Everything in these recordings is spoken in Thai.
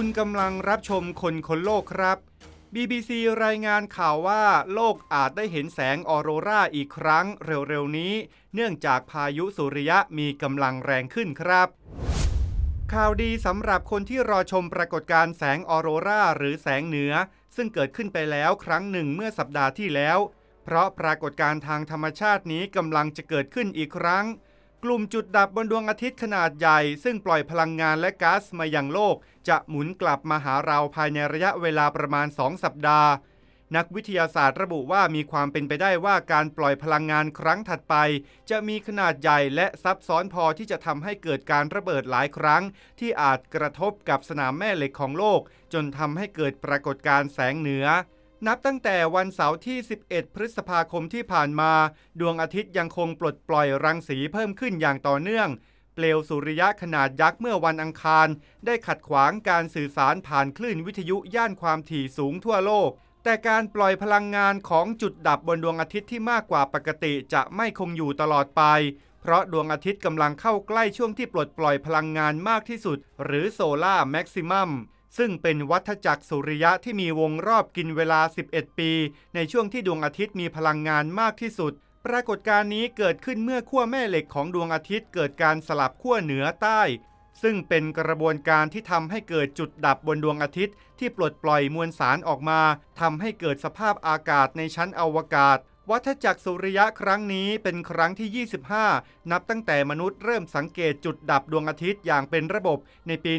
คุณกำลังรับชมคนคนโลกครับ BBC รายงานข่าวว่าโลกอาจได้เห็นแสงออโรราอีกครั้งเร็วๆนี้ เนื่องจากพายุสุริยะมีกำลังแรงขึ้นครับ ข่าวดีสำหรับคนที่รอชมปรากฏการณ์แสงออโรราหรือแสงเหนือ ซึ่งเกิดขึ้นไปแล้วครั้งหนึ่งเมื่อสัปดาห์ที่แล้ว เพราะปรากฏการณ์ทางธรรมชาตินี้กำลังจะเกิดขึ้นอีกครั้ง กลุ่มจุดดับบนดวงอาทิตย์ขนาดใหญ่ ซึ่งปล่อยพลังงานและก๊าซมายังโลก จะหมุนกลับมาหาเราภายในระยะเวลาประมาณ 2 สัปดาห์ นักวิทยาศาสตร์ระบุว่ามีความเป็นไปได้ว่าการปล่อยพลังงานครั้งถัดไป จะมีขนาดใหญ่และซับซ้อนพอที่จะทำให้เกิดการระเบิดหลายครั้ง ที่อาจกระทบกับสนามแม่เหล็กของโลก จนทำให้เกิดปรากฏการณ์แสงเหนือ นับตั้งแต่วันเสาร์ที่ 11 พฤษภาคมที่ผ่านมา ดวงอาทิตย์ยังคงปลดปล่อยรังสีเพิ่มขึ้นอย่างต่อเนื่อง เปลวสุริยะขนาดยักษ์เมื่อวันอังคาร ได้ขัดขวางการสื่อสารผ่านคลื่นวิทยุย่านความถี่สูงทั่วโลก แต่การปล่อยพลังงานของจุดดับบนดวงอาทิตย์ที่มากกว่าปกติจะไม่คงอยู่ตลอดไป เพราะดวงอาทิตย์กำลังเข้าใกล้ช่วงที่ปลดปล่อยพลังงานมากที่สุด หรือโซลาร์แม็กซิมัม ซึ่งเป็นวัฏจักรสุริยะที่มีวงรอบกินเวลา 11 ปี ในช่วงที่ดวงอาทิตย์มีพลังงานมากที่สุด ปรากฏการณ์นี้เกิดขึ้นเมื่อขั้วแม่เหล็กของดวงอาทิตย์เกิดการสลับขั้วเหนือใต้ ซึ่งเป็นกระบวนการที่ทำให้เกิดจุดดับบนดวงอาทิตย์ ที่ปลดปล่อยมวลสารออกมาทำให้เกิดสภาพอากาศในชั้นอวกาศ วัฏจักรสุริยะครั้งนี้เป็นครั้งที่ 25 นับตั้งแต่มนุษย์เริ่มสังเกตจุดดับดวงอาทิตย์อย่างเป็นระบบในปี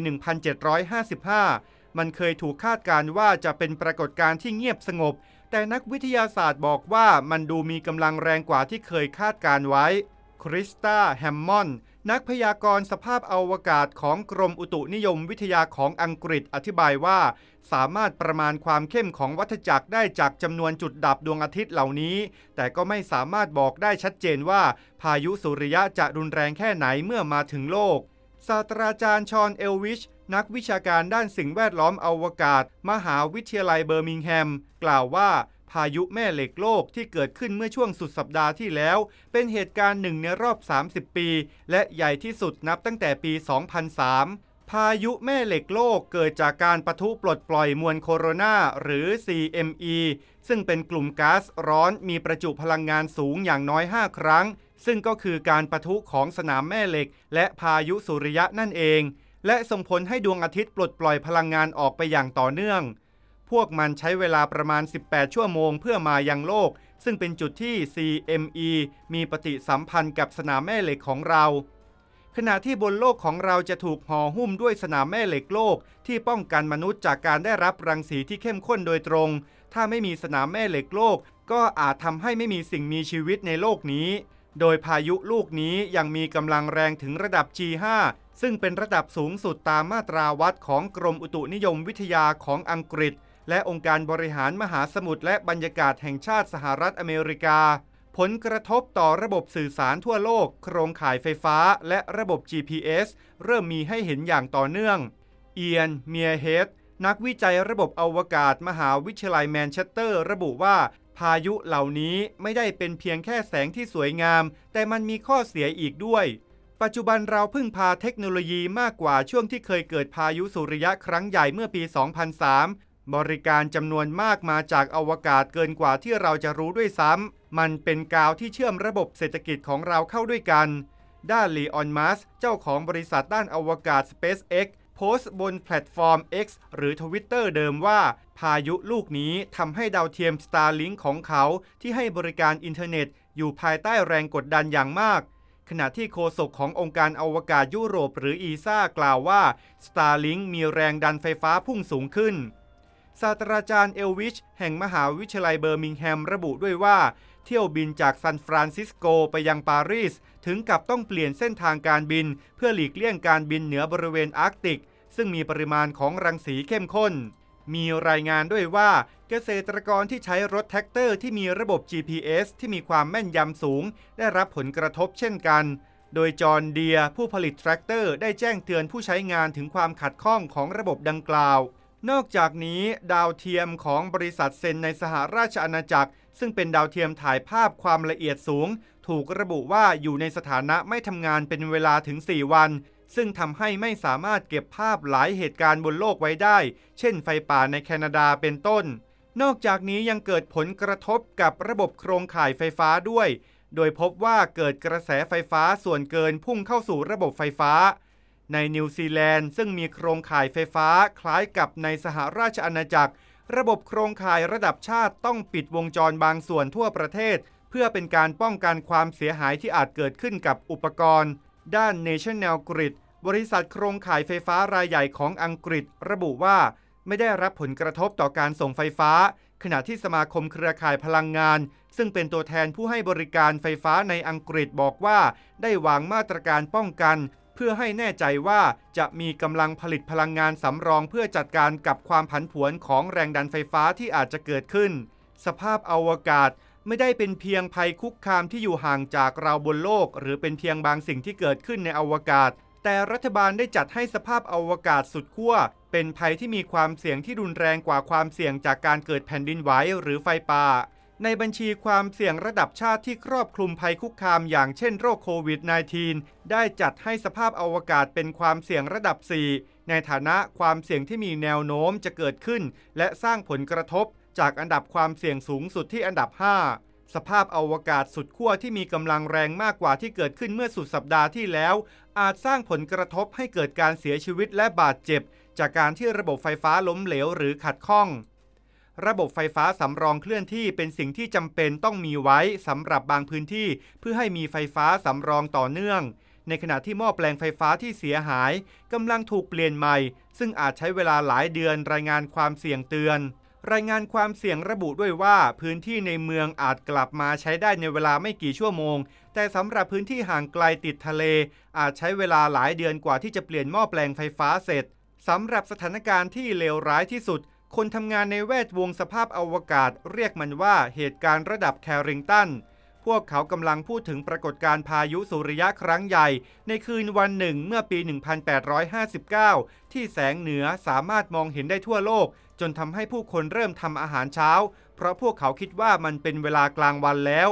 1755 มันเคยถูกคาดการณ์ว่าจะเป็นปรากฏการณ์ที่เงียบสงบ แต่นักวิทยาศาสตร์บอกว่ามันดูมีกำลังแรงกว่าที่เคยคาดการไว้ คริสตาแฮมมอนด์ นักพยากรณ์สภาพอวกาศของกรมอุตุนิยมวิทยาของอังกฤษอธิบายว่า สามารถประมาณความเข้มของวัฏจักรได้จากจำนวนจุดดับดวงอาทิตย์เหล่านี้ แต่ก็ไม่สามารถบอกได้ชัดเจนว่า พายุสุริยะจะรุนแรงแค่ไหนเมื่อมาถึงโลก ศาสตราจารย์ชอนเอลวิช นักวิชาการด้านสิ่งแวดล้อมอวกาศ มหาวิทยาลัยเบอร์มิงแฮม กล่าวว่า พายุแม่เหล็กโลกที่เกิดขึ้นเมื่อช่วงสุดสัปดาห์ที่แล้ว เป็นเหตุการณ์หนึ่งในรอบ 30 ปี และใหญ่ที่สุดนับตั้งแต่ปี 2003พายุแม่เหล็กโลกเกิดจากการปะทุปลดปล่อยมวลโคโรนาหรือ CME ซึ่งเป็นกลุ่มก๊าซร้อนมีประจุพลังงานสูงอย่างน้อย 5 ครั้ง ซึ่งก็คือการปะทุของสนามแม่เหล็ก และพายุสุริยะนั่นเอง และส่งผลให้ดวงอาทิตย์ปลดปล่อยพลังงานออกไปอย่างต่อเนื่อง พวกมันใช้เวลาประมาณ 18 ชั่วโมงเพื่อมายังโลก ซึ่งเป็นจุดที่ CME มีปฏิสัมพันธ์กับสนามแม่เหล็กของเรา ขณะที่บนโลกของเราจะถูกห่อหุ้มด้วยสนามแม่เหล็กโลก ที่ป้องกันมนุษย์จากการได้รับรังสีที่เข้มข้นโดยตรง ถ้าไม่มีสนามแม่เหล็กโลก ก็อาจทำให้ไม่มีสิ่งมีชีวิตในโลกนี้ โดยพายุลูกนี้ยังมีกำลังแรงถึงระดับ G5 ซึ่งเป็นระดับสูงสุดตามมาตราวัดของกรมอุตุนิยมวิทยาของอังกฤษ และองค์การบริหารมหาสมุทรและบรรยากาศแห่งชาติสหรัฐอเมริกา ผลกระทบต่อระบบสื่อสารทั่วโลก โครงข่ายไฟฟ้า และระบบ GPS เริ่มมีให้เห็นอย่างต่อเนื่อง เอียน เมียเฮดนักวิจัยระบบอวกาศมหาวิทยาลัยแมนเชสเตอร์ ระบุว่าพายุเหล่านี้ไม่ได้เป็นเพียงแค่แสงที่สวยงาม แต่มันมีข้อเสียอีกด้วย ปัจจุบันเราพึ่งพาเทคโนโลยีมากกว่าช่วงที่เคยเกิดพายุสุริยะครั้งใหญ่เมื่อปี 2003 บริการจำนวนมากมาจากอวกาศเกินกว่าที่เราจะรู้ด้วยซ้ำ มันเป็นกาวที่เชื่อมระบบเศรษฐกิจของเราเข้าด้วยกัน ด้านลีออนมัสเจ้าของบริษัทด้านอวกาศ SpaceX โพสต์บนแพลตฟอร์ม X หรือ Twitter เดิมว่า พายุลูกนี้ทำให้ดาวเทียม Starlink ของเขาที่ให้บริการอินเทอร์เน็ต อยู่ภายใต้แรงกดดันอย่างมากขณะที่โฆษกขององค์การอวกาศยุโรปหรืออีซ่ากล่าวว่า Starlink มีแรงดันไฟฟ้าพุ่งสูงขึ้น ศาสตราจารย์เอลวิช แห่งมหาวิทยาลัยเบอร์มิงแฮมระบุด้วยว่า เที่ยวบินจากซานฟรานซิสโกไปยังปารีส ถึงกับต้องเปลี่ยนเส้นทางการบิน เพื่อหลีกเลี่ยงการบินเหนือบริเวณอาร์กติก ซึ่งมีปริมาณของรังสีเข้มข้น มีรายงานด้วยว่าเกษตรกรที่ใช้รถแท็กเตอร์ที่มีระบบ GPS ที่มีความแม่นยำสูง ได้รับผลกระทบเช่นกันโดยจอห์นเดียผู้ผลิตแทรกเตอร์ได้แจ้งเตือนผู้ใช้งานถึงความขัดข้องของระบบดังกล่าว นอกจากนี้ดาวเทียมของบริษัทเซนในสหราชอาณาจักร ซึ่งเป็นดาวเทียมถ่ายภาพความละเอียดสูง ถูกระบุว่าอยู่ในสถานะไม่ทำงานเป็นเวลาถึง 4 วัน ซึ่งทำให้ไม่สามารถเก็บภาพหลายเหตุการณ์บนโลกไว้ได้ เช่นไฟป่าในแคนาดาเป็นต้น นอกจากนี้ยังเกิดผลกระทบกับระบบโครงข่ายไฟฟ้าด้วย โดยพบว่าเกิดกระแสไฟฟ้าส่วนเกินพุ่งเข้าสู่ระบบไฟฟ้า ในนิวซีแลนด์ซึ่งมีโครงข่ายไฟฟ้าคล้ายกับในสหราชอาณาจักร ระบบโครงข่ายระดับชาติต้องปิดวงจรบางส่วนทั่วประเทศ เพื่อเป็นการป้องกันความเสียหายที่อาจเกิดขึ้นกับอุปกรณ์ ด้าน National Grid บริษัทโครงข่ายไฟฟ้ารายใหญ่ของอังกฤษ ระบุว่าไม่ได้รับผลกระทบต่อการส่งไฟฟ้า ขณะที่สมาคมเครือข่ายพลังงาน ซึ่งเป็นตัวแทนผู้ให้บริการไฟฟ้าในอังกฤษบอกว่า ได้วางมาตรการป้องกัน เพื่อให้แน่ใจว่าจะมีกำลังผลิตพลังงานสำรองเพื่อจัดการกับความผันผวนของแรงดันไฟฟ้าที่อาจจะเกิดขึ้น สภาพอวกาศไม่ได้เป็นเพียงภัยคุกคามที่อยู่ห่างจากเราบนโลก หรือเป็นเพียงบางสิ่งที่เกิดขึ้นในอวกาศ แต่รัฐบาลได้จัดให้สภาพอวกาศสุดขั้วเป็นภัยที่มีความเสี่ยงที่รุนแรงกว่าความเสี่ยงจากการเกิดแผ่นดินไหวหรือไฟป่า ในบัญชีความเสี่ยงระดับชาติที่ครอบคลุมภัยคุกคามอย่างเช่นโรคโควิด -19 ได้จัดให้สภาพอวกาศเป็นความเสี่ยงระดับ 4 ในฐานะความเสี่ยงที่มีแนวโน้มจะเกิดขึ้น และสร้างผลกระทบจากอันดับความเสี่ยงสูงสุดที่อันดับ 5 สภาพอวกาศสุดขั้วที่มีกำลังแรงมากกว่าที่เกิดขึ้นเมื่อสุดสัปดาห์ที่แล้ว อาจสร้างผลกระทบให้เกิดการเสียชีวิตและบาดเจ็บ จากการที่ระบบไฟฟ้าล้มเหลวหรือขัดข้อง ระบบไฟฟ้าสำรองเคลื่อนที่เป็นสิ่งที่จำเป็นต้องมีไว้สำหรับบางพื้นที่ เพื่อให้มีไฟฟ้าสำรองต่อเนื่อง ในขณะที่หม้อแปลงไฟฟ้าที่เสียหายกำลังถูกเปลี่ยนใหม่ ซึ่งอาจใช้เวลาหลายเดือนรายงานความเสี่ยงเตือน รายงานความเสี่ยงระบุด้วยว่าพื้นที่ในเมืองอาจกลับมาใช้ได้ในเวลาไม่กี่ชั่วโมง แต่สำหรับพื้นที่ห่างไกลติดทะเล อาจใช้เวลาหลายเดือนกว่าที่จะเปลี่ยนหม้อแปลงไฟฟ้าเสร็จสำหรับสถานการณ์ที่เลวร้ายที่สุด คนทำงานในแวดวงสภาพอวกาศเรียกมันว่าเหตุการณ์ระดับแคริงตัน พวกเขากำลังพูดถึงปรากฏการณ์พายุสุริยะครั้งใหญ่ ในคืนวันหนึ่งเมื่อปี 1859 ที่แสงเหนือสามารถมองเห็นได้ทั่วโลก จนทำให้ผู้คนเริ่มทำอาหารเช้า เพราะพวกเขาคิดว่ามันเป็นเวลากลางวันแล้ว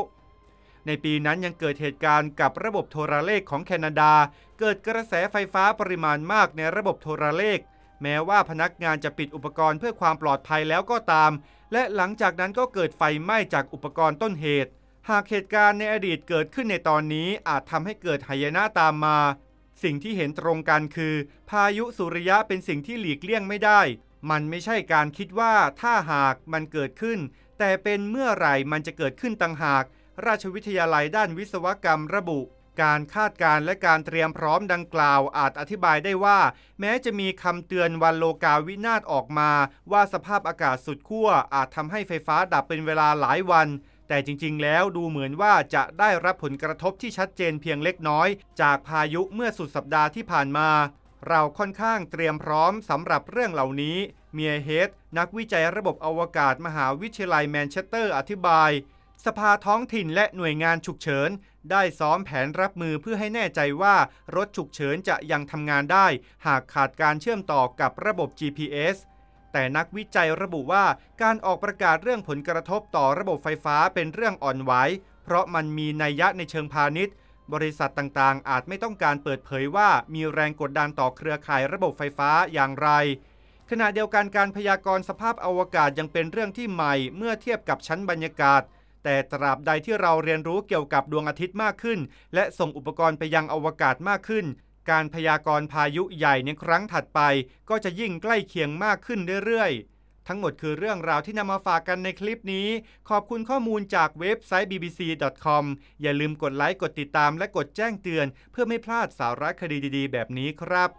ในปีนั้นยังเกิดเหตุการณ์กับระบบโทรเลขของแคนาดา เกิดกระแสไฟฟ้าปริมาณมากในระบบโทรเลข แม้ว่าพนักงานจะปิดอุปกรณ์เพื่อความปลอดภัยแล้วก็ตาม และหลังจากนั้นก็เกิดไฟไหม้จากอุปกรณ์ต้นเหตุ หากเหตุการณ์ในอดีตเกิดขึ้นในตอนนี้อาจทำให้เกิดหายนะตามมา สิ่งที่เห็นตรงกันคือ พายุสุริยะเป็นสิ่งที่หลีกเลี่ยงไม่ได้ มันไม่ใช่การคิดว่าถ้าหากมันเกิดขึ้น แต่เป็นเมื่อไหร่มันจะเกิดขึ้นต่างหาก ราชวิทยาลัยด้านวิศวกรรมระบุ การคาดการและการเตรียมพร้อมดังกล่าวอาจอธิบายได้ว่า แม้จะมีคำเตือนวันโลกาวินาศออกมา ว่าสภาพอากาศสุดขั้วอาจทำให้ไฟฟ้าดับเป็นเวลาหลายวัน แต่จริงๆ แล้วดูเหมือนว่าจะได้รับผลกระทบที่ชัดเจนเพียงเล็กน้อย จากพายุเมื่อสุดสัปดาห์ที่ผ่านมา เราค่อนข้างเตรียมพร้อมสำหรับเรื่องเหล่านี้ เมียเฮดนักวิจัยระบบอวกาศมหาวิทยาลัยแมนเชสเตอร์อธิบายสภาท้องถิ่นและหน่วยงานฉุกเฉิน ได้ซ้อมแผนรับมือเพื่อให้แน่ใจว่ารถฉุกเฉินจะยังทำงานได้ หากขาดการเชื่อมต่อกับระบบ GPS แต่นักวิจัยระบุว่าการออกประกาศเรื่องผลกระทบต่อระบบไฟฟ้าเป็นเรื่องอ่อนไหวเพราะมันมีนัยยะในเชิงพาณิชย์ บริษัทต่างๆ อาจไม่ต้องการเปิดเผยว่ามีแรงกดดันต่อเครือข่ายระบบไฟฟ้าอย่างไร ขณะเดียวกันการพยากรณ์สภาพอวกาศยังเป็นเรื่องที่ใหม่เมื่อเทียบกับชั้นบรรยากาศ แต่ตราบใดที่เราเรียนรู้เกี่ยวกับดวงอาทิตย์มากขึ้น และส่งอุปกรณ์ไปยังอวกาศมากขึ้น การพยากรณ์พายุใหญ่ในครั้งถัดไป ก็จะยิ่งใกล้เคียงมากขึ้นเรื่อยๆ ทั้งหมดคือเรื่องราวที่นำมาฝากกันในคลิปนี้ ขอบคุณข้อมูลจากเว็บไซต์ bbc.com อย่าลืมกดไลค์ กดติดตาม และกดแจ้งเตือน เพื่อไม่พลาดสาระคดีดีๆ แบบนี้ครับ